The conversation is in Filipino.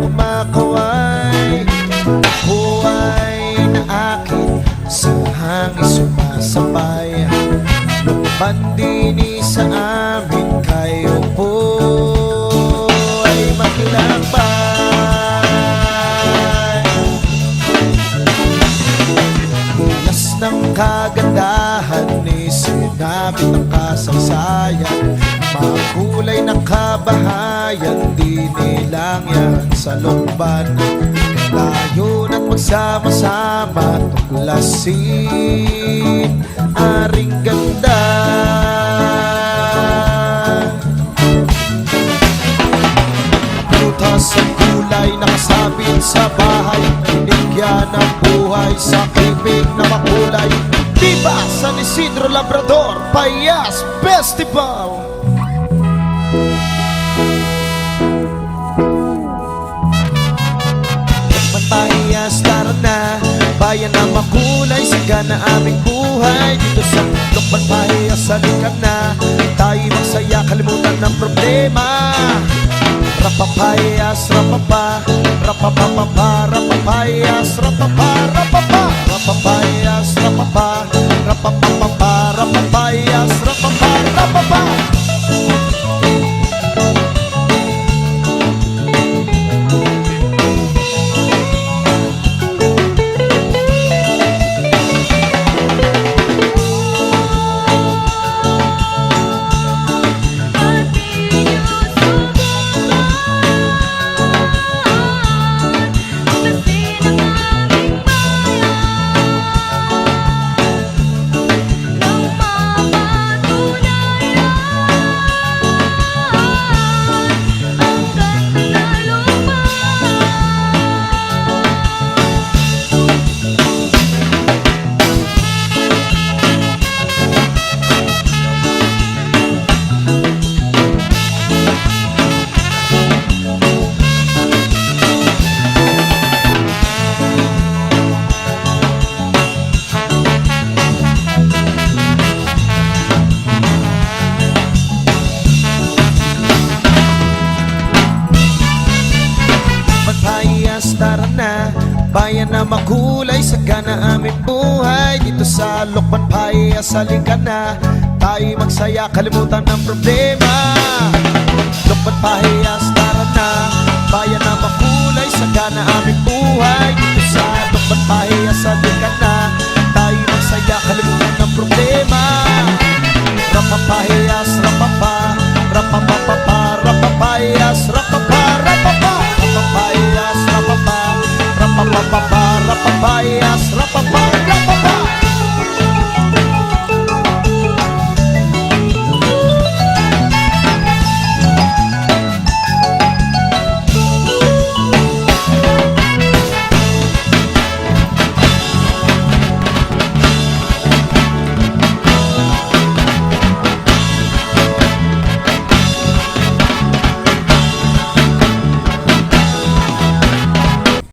kumakaway? Buhay na akin sa hangin sumasabay Bandini sa amin kayo po ay maglakbay Bulas ng kagandahan ni sinabi ng kasaysayan Makulay ng kabahayan, di nilang yan sa lukban Layon at magsama-sama tuklasin aring ganda. Butas ang kulay nakasabit sa bahay. Binigyan ng buhay sa ibig na makulay. Diba San Isidro Labrador Payas Festival Tara na. Bayan na makulay Siga na aming buhay. Dito sa Lukban Payas Salikan na. Tayo magsaya Kalimutan ng problema. Rapapayas Rapapa. Rapapapapa Rapapayas Rapapa Rapapa tara na Bayan na makulay sa gana aming buhay. Dito sa Lokban Pahiyas halika na Tayo magsaya kalimutan ng problema. Lokban Pahiyas tara na Bayan na makulay sa gana aming buhay. Dito sa Lokban Pahiyas halika na Tayo magsaya kalimutan ng problema. Rapapahiyas, rapapa Rapapapapa, rapapayas, rapapa, Rapapapapa, rapapayas, rapapa